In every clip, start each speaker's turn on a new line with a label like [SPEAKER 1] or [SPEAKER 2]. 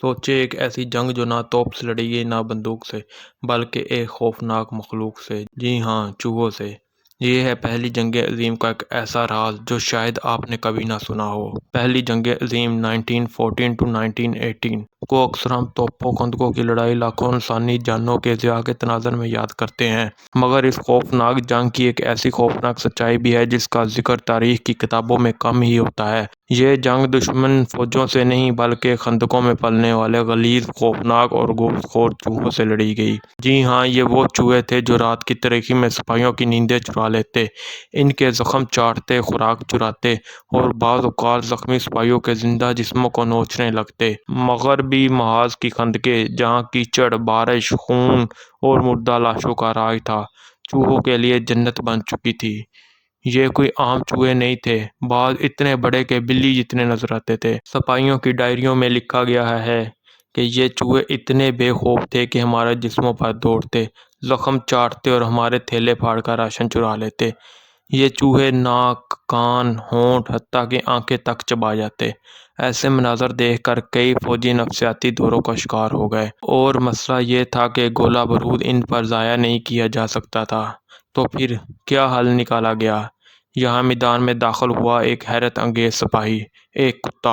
[SPEAKER 1] سوچے ایک ایسی جنگ جو نہ توپ سے لڑی گئی نہ بندوق سے، بلکہ ایک خوفناک مخلوق سے۔ جی ہاں چوہوں سے۔ یہ ہے پہلی جنگ عظیم کا ایک ایسا راز جو شاید آپ نے کبھی نہ سنا ہو۔ پہلی جنگ عظیم nineteen fourteen to nineteen eighteen کو اکثر ہم توپوں خندقوں کی لڑائی لاکھوں انسانی جانوں کے ضیاع کے تناظر میں یاد کرتے ہیں۔ مگر اس خوفناک جنگ کی ایک ایسی خوفناک سچائی بھی ہے جس کا ذکر تاریخ کی کتابوں میں کم ہی ہوتا ہے۔ یہ جنگ دشمن فوجوں سے نہیں بلکہ خندقوں میں پلنے والے غلیظ، خوفناک اور گوشت خور چوہوں سے لڑی گئی۔ جی ہاں یہ وہ چوہے تھے جو رات کی تاریکی میں سپاہیوں کی نیندیں چرا لیتے، ان کے زخم چاٹتے، خوراک چراتے اور بعض اوقات زخمی سپاہیوں کے زندہ جسموں کو نوچنے لگتے۔ مغربی محاذ کی خندقیں، جہاں کیچڑ، بارش، خون اور مردہ لاشوں کا راج تھا، چوہوں کے لیے جنت بن چکی تھی۔ یہ کوئی عام چوہے نہیں تھے۔ بعض اتنے بڑے کہ بلی جتنے نظر آتے تھے۔ سپاہیوں کی ڈائریوں میں لکھا گیا ہے کہ یہ چوہے اتنے بے خوف تھے کہ ہمارے جسموں پر دوڑتے زخم چاٹتے اور ہمارے تھیلے پھاڑ کر راشن چرا لیتے۔ یہ چوہے ناک، کان، ہونٹ حتیٰ کہ آنکھیں تک چبا جاتے۔ ایسے مناظر دیکھ کر کئی فوجی نفسیاتی دوروں کا شکار ہو گئے۔ اور مسئلہ یہ تھا کہ گولہ بارود ان پر ضائع نہیں کیا جا سکتا تھا۔ تو پھر کیا حل نکالا گیا؟ یہاں میدان میں داخل ہوا ایک حیرت انگیز سپاہی، ایک کتا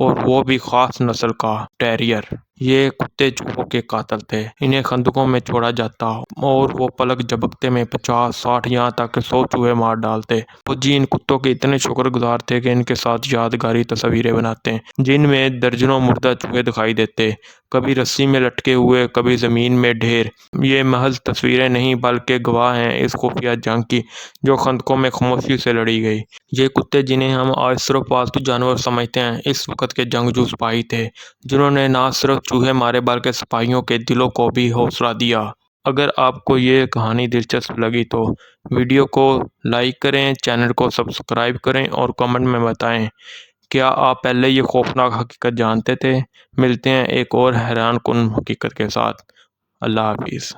[SPEAKER 1] اور وہ بھی خاص نسل کا ٹیریئر یہ کتے چوہوں کے قاتل تھے۔ انہیں خندقوں میں چھوڑا جاتا اور وہ پلک جھپکتے میں پچاس، ساٹھ یہاں تک سو چوہے مار ڈالتے۔ فوجی ان کتوں کے اتنے شکر گزار تھے کہ ان کے ساتھ یادگاری تصویریں بناتے، جن میں درجنوں مردہ چوہے دکھائی دیتے۔ کبھی رسی میں لٹکے ہوئے، کبھی زمین میں ڈھیر۔ یہ محض تصویریں نہیں، بلکہ گواہ ہیں اس خفیہ جنگ کی جو خندقوں میں خاموشی سے لڑی گئی۔ یہ کتے جنہیں ہم آج صرف پالتو جانور سمجھتے ہیں، اس وقت کے جنگجو سپاہی تھے، جنہوں نے نہ صرف چوہے مارے بلکہ سپاہیوں کے دلوں کو بھی حوصلہ دیا۔ اگر آپ کو یہ کہانی دلچسپ لگی تو ویڈیو کو لائک کریں، چینل کو سبسکرائب کریں اور کمنٹ میں بتائیں کیا آپ پہلے یہ خوفناک حقیقت جانتے تھے؟ ملتے ہیں ایک اور حیران کن حقیقت کے ساتھ۔ اللہ حافظ۔